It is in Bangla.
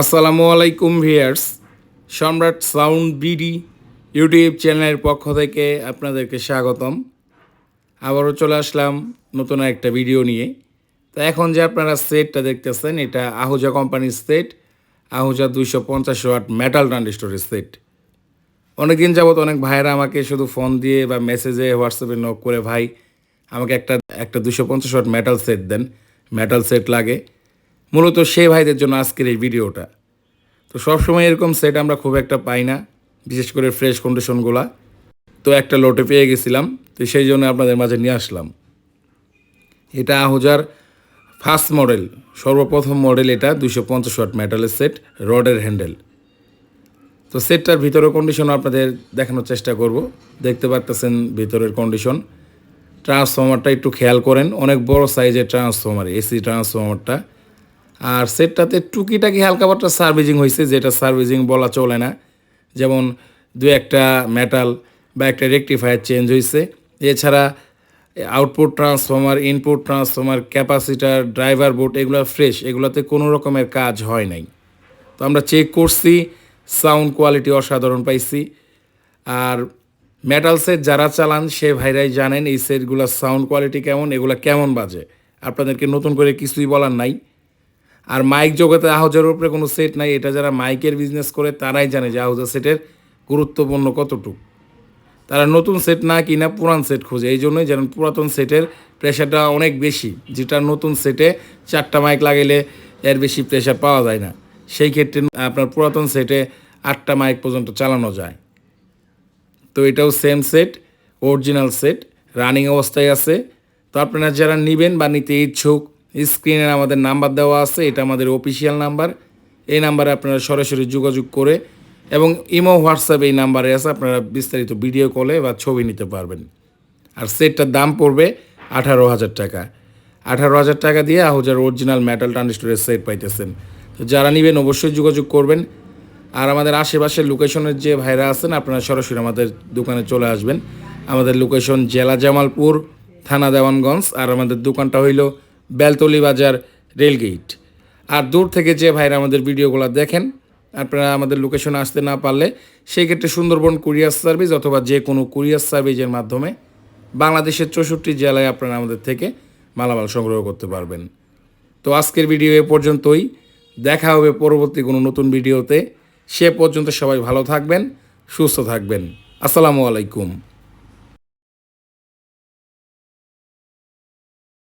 আসসালামু আলাইকুম ভিয়ার্স। সম্রাট সাউন্ড বিডি ইউটিউব চ্যানেলের পক্ষ থেকে আপনাদেরকে স্বাগতম। আবারও চলে আসলাম নতুন একটা ভিডিও নিয়ে। তো এখন যে আপনারা সেটটা দেখতেছেন, এটা আহুজা কোম্পানির সেট। আহুজা দুইশো পঞ্চাশ ওয়াট মেটাল ট্রানজিস্টরের সেট। অনেকদিন যাবত অনেক ভাইয়েরা আমাকে শুধু ফোন দিয়ে বা মেসেজে হোয়াটসঅ্যাপে নক করে, ভাই, আমাকে একটা একটা দুশো পঞ্চাশ ওয়াট মেটাল সেট দেন। মেটাল সেট লাগে। মূলত সে ভাইদের জন্য আজকের এই ভিডিওটা। তো সবসময় এরকম সেট আমরা খুব একটা পাই না, বিশেষ করে ফ্রেশ কন্ডিশনগুলা তো একটা লোটে পেয়ে গেছিলাম, তো সেই জন্য আপনাদের মাঝে নিয়ে আসলাম। এটা আহুজার ফার্স্ট মডেল সর্বপ্রথম মডেল এটা দুশো পঞ্চাশ ওয়াট মেটালের সেট রডের হ্যান্ডেল তো সেটটার ভিতরের কন্ডিশন আপনাদের দেখানোর চেষ্টা করব। দেখতে পারতেছেন ভিতরের কন্ডিশন ট্রান্সফর্মারটা একটু খেয়াল করেন, অনেক বড় সাইজের ট্রান্সফর্মার এসি ট্রান্সফর্মারটা আর সেটটাতে টুকিটাকি হালকা পাতলা সার্ভিসিং হয়েছে যেটা সার্ভিসিং বলা চলে না। যেমন দু একটা মেটাল বা একটা রেকটিফায়ার চেঞ্জ হয়েছে এছাড়া output transformer input transformer capacitor driver board এগুলো ফ্রেশ এগুলোতে কোনো রকমের কাজ হয় নাই। তো আমরা চেক করছি সাউন্ড কোয়ালিটি অসাধারণ পাইছি। আর মেটাল সেট যারা চালান, সে ভাইরাই জানেন এই সেটগুলোর সাউন্ড কোয়ালিটি কেমন, এগুলো কেমন বাজে। আপনাদেরকে নতুন করে কিছুই বলার নাই। আর মাইক জগতে আহজার উপরে কোনো সেট নাই, এটা যারা মাইকের বিজনেস করে, তারাই জানে যে আহজা সেটের গুরুত্বপূর্ণ কতটুকু। তারা নতুন সেট না কিনা পুরান সেট খোঁজে, এই জন্যই যেন পুরাতন সেটের প্রেশারটা অনেক বেশি, যেটা নতুন সেটে চারটা মাইক লাগাইলে এর বেশি প্রেশার পাওয়া যায় না। সেই ক্ষেত্রে আপনার পুরাতন সেটে আটটা মাইক পর্যন্ত চালানো যায়। তো এটাও same set original set running অবস্থায় আছে। তো আপনারা যারা নেবেন বা নিতে ইচ্ছুক স্ক্রিনে আমাদের নাম্বার দেওয়া আছে, এটা আমাদের অফিসিয়াল নাম্বার। এই নাম্বারে আপনারা সরাসরি যোগাযোগ করে এবং ইমো, হোয়াটসঅ্যাপ এই নাম্বারে আছে, আপনারা বিস্তারিত ভিডিও কলে বা ছবি নিতে পারবেন। আর সেটটার দাম পড়বে আঠারো হাজার টাকা। আঠারো হাজার টাকা দিয়ে আহুজার অরিজিনাল মেটাল ট্রানজিস্টরের সেট পাইতেছেন। তো যারা নেবেন অবশ্যই যোগাযোগ করবেন। আর আমাদের আশেপাশের লোকেশনের যে ভাইরা আছেন, আপনারা সরাসরি আমাদের দোকানে চলে আসবেন। আমাদের লোকেশন জেলা জামালপুর, থানা দেওয়ানগঞ্জ, আর আমাদের দোকানটা হইল বেলতলি বাজার রেলগেট। আর দূর থেকে যে ভাইরা আমাদের ভিডিওগুলো দেখেন, আপনারা আমাদের লোকেশনে আসতে না পারলে সেই ক্ষেত্রে সুন্দরবন কুরিয়ার সার্ভিস অথবা যে কোনো কুরিয়ার সার্ভিসের মাধ্যমে বাংলাদেশের চৌষট্টি জেলায় আপনারা আমাদের থেকে মালামাল সংগ্রহ করতে পারবেন। তো আজকের ভিডিও এ পর্যন্তই। দেখা হবে পরবর্তী কোনো নতুন ভিডিওতে। সে পর্যন্ত সবাই ভালো থাকবেন, সুস্থ থাকবেন। আসসালামু আলাইকুম।